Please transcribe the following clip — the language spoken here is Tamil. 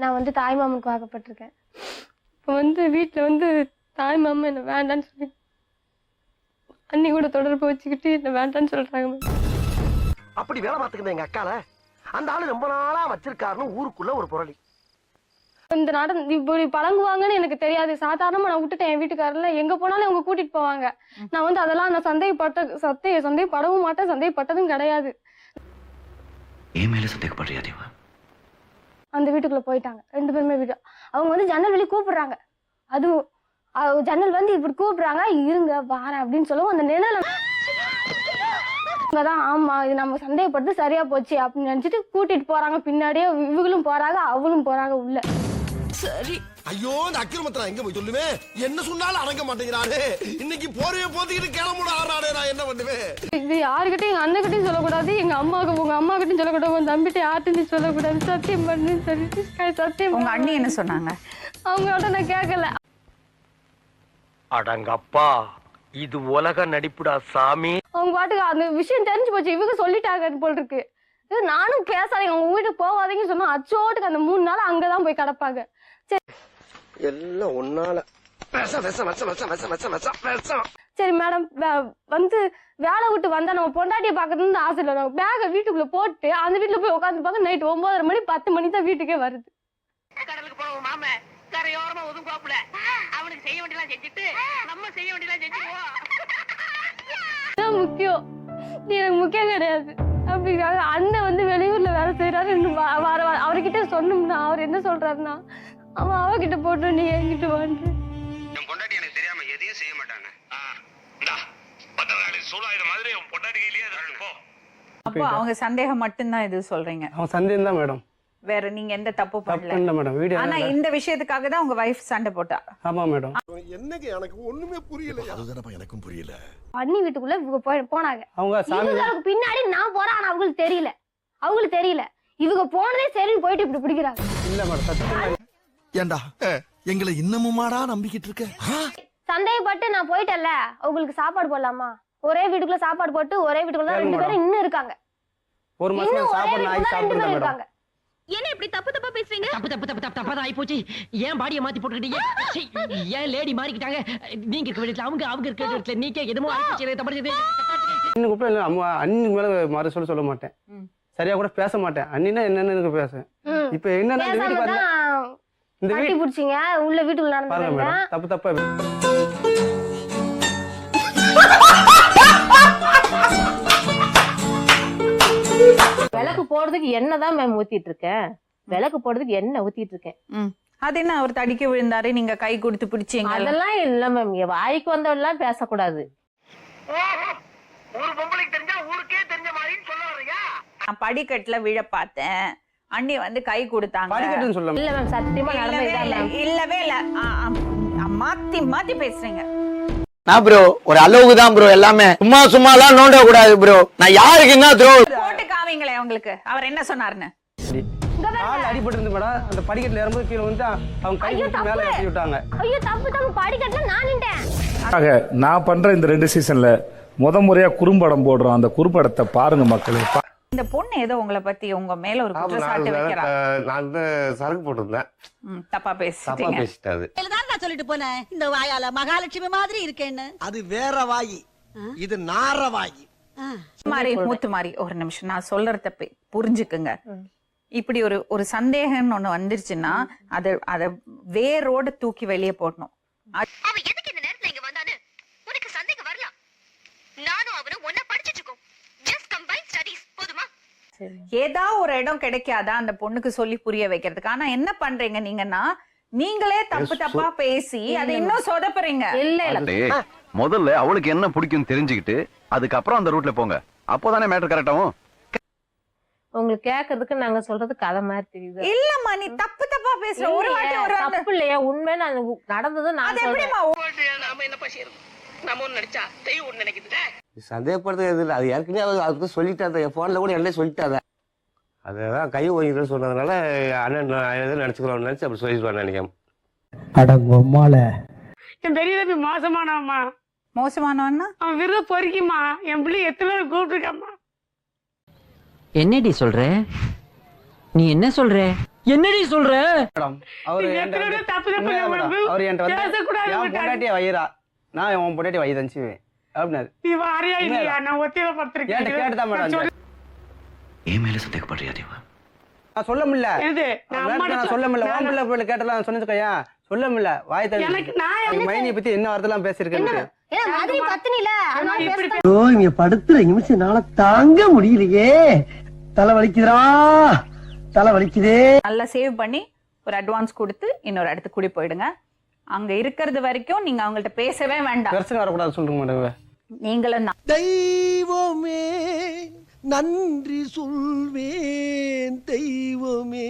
நான் வந்து தாய் மாமனுக்கு வாக்கப்பட்டிருக்கேன். இப்போ வந்து வீட்டில் வந்து தாய் மாமன் என்ன வேண்டான்னு சொல்லி அண்ணி கூட தொடர்பு வச்சுக்கிட்டு என்ன வேண்டான்னு சொல்றாங்க. மேம் அப்படி வேலை பார்த்துக்கிட்ட எங்க அக்கால. அந்த ஆளு ரொம்ப நாளா வச்சிருக்காருன்னு ஊருக்குள்ள ஒரு புரளி. இந்த நட இப்படி பழங்குவாங்கன்னு எனக்கு தெரியாது. சாதாரணமா நான் விட்டுட்டேன் என் வீட்டுக்காரர்ல. எங்க போனாலும் அவங்க கூட்டிட்டு போவாங்க. நான் வந்து அதெல்லாம் நான் சந்தேகப்பட்ட சந்தேக சந்தேகப்படவும் மாட்டேன். சந்தேகப்பட்டதும் கிடையாது. ஏன் மேல சந்தேகப்படுறியா தேவா? அந்த வீட்டுக்குள்ளே போயிட்டாங்க. ரெண்டு பேருமே வீடு. அவங்க வந்து ஜன்னல் வெளியே கூப்பிடுறாங்க. அதுவும் ஜன்னல் வந்து இப்படி கூப்பிடுறாங்க இருங்க வாரேன் அப்படின்னு சொல்லவும் அந்த நிழல தான் ஆமா இது நம்ம சந்தேகப்பட்டு சரியா போச்சு அப்படின்னு நினைச்சிட்டு கூட்டிட்டு போறாங்க. பின்னாடியே இவங்களும் போறாங்க அவளும் போறாங்க உள்ள. ஐயோ இந்த அக்கிரமத்தை நான் எங்க போய் சொல்லுவேன்? என்ன சொன்னாலும் அடங்க மாட்டேங்கிறாரு இன்னைக்கு போறவே போத்திக்கிட்டு கிளம்புட ஆறாடே நான் என்ன பண்ணுவேன்? இது யாருக்கிட்டையும் எங்க அண்ணகிட்டையும் சொல்லக்கூடாது. எங்க அம்மாவுக்கு உங்க அம்மா கிட்டையும் சொல்லக்கூடாது. உங்க தம்பிட்ட யார்ட்டையும் சொல்லக்கூடாது. சத்தியம் பண்ணுன்னு சொல்லிட்டு க- சத்தியம் உங்க அண்ணி என்ன சொன்னாங்க? அவங்கள்ட்ட நான் கேட்கல அடங்கப்பா இது உலக நடிப்புடா சாமி. அவங்க பாட்டுக்கு அந்த விஷயம் தெரிஞ்சு போச்சு. இவங்க சொல்லிட்டாங்க போல் இருக்கு. நானும் பேசாதீங்க உங்க வீட்டுக்கு போவாதீங்கன்னு சொன்னா அச்சோட்டுக்கு அந்த மூணு நாள் அங்கதான் போய் கிடப்பாங்க. சரி. எல்லாம் ஒன்னால. சரி மேடம் வந்து வேலை விட்டு வந்தா நம்ம பொண்டாட்டியை பாக்குறதுன்னு ஆசை இல்லை. பேக வீட்டுக்குள்ள போட்டு அந்த வீட்டுல போய் உட்காந்து பார்க்க நைட் ஒன்பதரை மணி பத்து மணி தான் வீட்டுக்கே வருது. கடலுக்கு போனோம் மாம கரையோரமா ஒதுங்குவாப்புல. அவனுக்கு செய்ய வேண்டியலாம் செஞ்சுட்டு நம்ம செய்ய வேண்டியலாம் செஞ்சுக்குவோம். முக்கியம். எனக்கு முக்கியம் கிடையாது. அப்படிங்கிறாங்க அண்ணன் வந்து வெளியூர்ல வேலை செய்யறாரு வார அவர்கிட்ட சொன்னோம்னா அவர் என்ன சொல்றாருன்னா அவன் அவகிட்ட போட்டு நீ என்கிட்ட வந்து என் பொண்டாட்டி எனக்கு தெரியாம எதையும் செய்ய மாட்டாங்க. இந்தா பத்திரகாளி சூழாயுத மாதிரி உன் பொண்டாட்டி கையிலேயே அது போ அப்போ அவங்க சந்தேகம் மட்டும்தான் இது சொல்றீங்க? அவன் சந்தேகம் தான் மேடம். வேற நீங்க எந்த தப்பு தப்பு பண்ணல. இல்லை மேடம். வீடியோ ஆனா இந்த விஷயத்துக்காக தான் உங்க வைஃப் சண்டை போட்டா. ஆமா மேடம். என்னங்க எனக்கு ஒண்ணுமே புரியல அதுதானப்பா எனக்கும் புரியல. அண்ணி வீட்டுக்குள்ள போனாங்க. அவங்க பின்னாடி நான் போறேன் ஆனா அவங்களுக்கு தெரியல. அவங்களுக்கு தெரியல. இவங்க போனதே சரின்னு போயிட்டு இப்படி பிடிக்கிறாங்க. இல்ல மேடம் சத்தியமா. இல்ல. ஏண்டா எங்களை இன்னமுமாடா நம்பிக்கிட்டு இருக்க? சந்தேகப்பட்டு நான் போயிட்டேன்ல. அவங்களுக்கு சாப்பாடு போடலாமா? ஒரே வீட்டுக்குள்ள சாப்பாடு போட்டு ஒரே வீட்டுக்குள்ள ரெண்டு பேரும் இன்னும் இருக்காங்க. ஒரு மாசம் சாப்பாடு ரெண்டு சாப்பிடுறேன் பேரும் மேடம். இருக்காங்க. என்ன இப்படி தப்பு தப்பா பேசுறீங்க? தப்பு தப்பு தப்பு தப்பு தப்பா ஆகி போச்சு. ஏன் பாடியை மாத்தி போட்டுக்கிட்டீங்க? ஏன் லேடி மாறிக்கிட்டாங்க? நீங்க இருக்க வீட்டுல அவங்க அவங்க இருக்க வீட்டுல என்னமோ ஆயிடுச்சு தப்பு இன்னும் கூட இல்லை அம்மா அண்ணி மேல மறு சொல்ல சொல்ல மாட்டேன். சரியா கூட பேச மாட்டேன். அண்ணினா என்னன்னு எனக்கு பேச. ம். இப்ப என்னன்னா இந்த இந்த கட்டி வீடு பிடிச்சிங்க. உள்ள வீட்டுக்குள்ள பாருங்க நடந்ததுங்க மேடம் தப்பு தப்பா விளக்கு போடுறதுக்கு எண்ணெய் தான் மேம் ஊத்திட்டு இருக்கேன் விளக்கு போடுறதுக்கு எண்ணெய் ஊத்திட்டு இருக்கேன் அது என்ன அவர் தடிக்க விழுந்தாரு நீங்க கை கொடுத்து பிடிச்சீங்க அதெல்லாம் இல்ல மேம் வாய்க்கு வந்தவெல்லாம் பேசக்கூடாது. ஒரு பொம்பளைக்கு தெரிஞ்சா ஊருக்கே தெரிஞ்ச மாதிரின்னு சொல்ல வர்றியா நான் படிக்கட்டுல விழ பார்த்தேன். அண்ணி வந்து கை கொடுத்தாங்க. படிக்கட்டுன்னு சொல்ல இல்ல மேம் சத்தியமா இல்லவே நடந்ததுதான் இல்ல. மேம் இல்லவே இல்ல. ஆ, ஆ, ஆ, மாத்தி மாத்தி பேசுறீங்க. நான் ப்ரோ ஒரு அளவுக்கு தான் ப்ரோ எல்லாமே. சும்மா சும்மா எல்லாம் நோண்ட கூடாது ப்ரோ நான் யாருக்கு என்ன த்ரோ போட்டு காமிங்களே உங்களுக்கு. அவர் என்ன சொன்னாருன்னு? கால் அடிபட்டு இருந்து மேடம். அந்த படிக்கட்டுல இறங்கும்போது கீழே வந்து அவங்க கை ஐயோ, மேல. ஏற்றி விட்டாங்க. ஐயோ தப்பு தப்பு. படிக்கட்டுல நான் நின்றேன் நான் பண்ற இந்த ரெண்டு சீசன்ல முத முறையா குறும்படம் போடுறோம் அந்த குறும்படத்தை பாருங்க மக்களே. இந்த பொண்ணு ஏதோ உங்களை பத்தி உங்க மேல ஒரு குற்றச்சாட்டு வைக்கிறா. நான் வந்து சரக்கு போட்டிருந்தேன். தப்பா தப்பா பேசிட்டீங்க. பேசிட்டாரு. நான் சொல்லிட்டு போனேன் இந்த வாயால மகாலட்சுமி மாதிரி இருக்கேன்னு. அது வேற வாயி. இது நார வாயி. மாறி மூத்து மாறி ஒரு நிமிஷம். நான் சொல்றத பே- புரிஞ்சுக்குங்க. இப்படி ஒரு ஒரு சந்தேகம்னு ஒண்ணு வந்துருச்சுன்னா அத அத வேரோட தூக்கி வெளியே போடணும். ஏதா ஒரு இடம் கிடைக்காதா அந்த பொண்ணுக்கு சொல்லி புரிய வைக்கிறதுக்கு. ஆனா என்ன பண்றீங்க நீங்கன்னா நீங்களே தப்பு தப்பா பேசி அதை இன்னும் சொதப்புறீங்க. இல்ல இல்ல. முதல்ல அவளுக்கு என்ன பிடிக்கும் தெரிஞ்சுக்கிட்டு அதுக்கப்புறம் அந்த ரூட்ல போங்க. அப்போதானே மேட்டர் கரெக்டாகும் உங்களுக்கு கேக்குறதுக்கு நாங்க சொல்றது கதை மாதிரி தெரியுது. இல்லம்மா நீ தப்பு தப்பா பேசுற. ஒரு வாட்டி ஒரு தப்பு இல்லையா உண்மை நான் நடந்தது நான் அது சொல்றேன். எப்படிமா நாம என்ன நம்ம ஒண்ணு நினைச்சா தெய்வம் நினைக்குது சந்தேகப்படுறது எது இல்லை. அது ஏற்கனவே அவங்க அதுக்கு சொல்லிட்டாங்க. என் ஃபோனில் கூட என்ன சொல்லிட்டாங்க. அதுதான் கை ஓங்கிட்டு சொன்னதுனால அண்ணன் நான் எதுவும் நினச்சிக்கிறோம்னு நினச்சி அப்படி சொல்லிடுவான்னு நினைக்கிறேன். என் பெரிய தம்பி மோசமானவம்மா. மோசமானவன்னா? அவன் விருத பொறுக்கிமா என் பிள்ளை எத்தனை பேர் கூப்பிட்டுருக்காம்மா. என்னடி சொல்ற? நீ என்ன சொல்ற? என்னடி சொல்ற? மேடம் அவர் என்கிட்ட எத்தனை தப்பு தப்பு மேடம், மேடம். அவர் என்கிட்ட வந்து பேசக்கூடாது. பொண்டாட்டியை வயிறா நான் உன் பொண்டாட்டி வயிறு தந்துச்சுவேன் அப்படின்னாரு. நீ வாரியா இல்லையா? உண்மையா? நான் ஒத்தியில படுத்திருக்கேன். என்கிட்ட கேட்டுதான் மேடம் வந்தேன். என் மேல சந்தேகப்படுறியா தேவா நான் சொல்ல முடியல. எது? நான் சொல்ல முடியல. நான் உன் பிள்ளை பிள்ளை கேட்டலாம் சொன்னதுக்கையா சொல்ல முடியல. வாய் தள்ளி. எனக்கு மைனியை பத்தி என்ன வார்த்தைலாம் இங்க படுத்துற நிமிஷம் என்னால தாங்க முடியலையே. தலை வலிக்குதுடா. தலை வலிக்குதே. நல்லா சேவ் பண்ணி ஒரு அட்வான்ஸ் கொடுத்து இன்னொரு இடத்துக்கு கூடி போயிடுங்க. அங்க இருக்கிறது வரைக்கும் நீங்க அவங்கள்ட்ட பேசவே வேண்டாம். பிரச்சனை வரக்கூடாது சொல்லுங்க மேடம் நீங்களும் தான் தெய்வமே நன்றி சொல்வேன் தெய்வமே.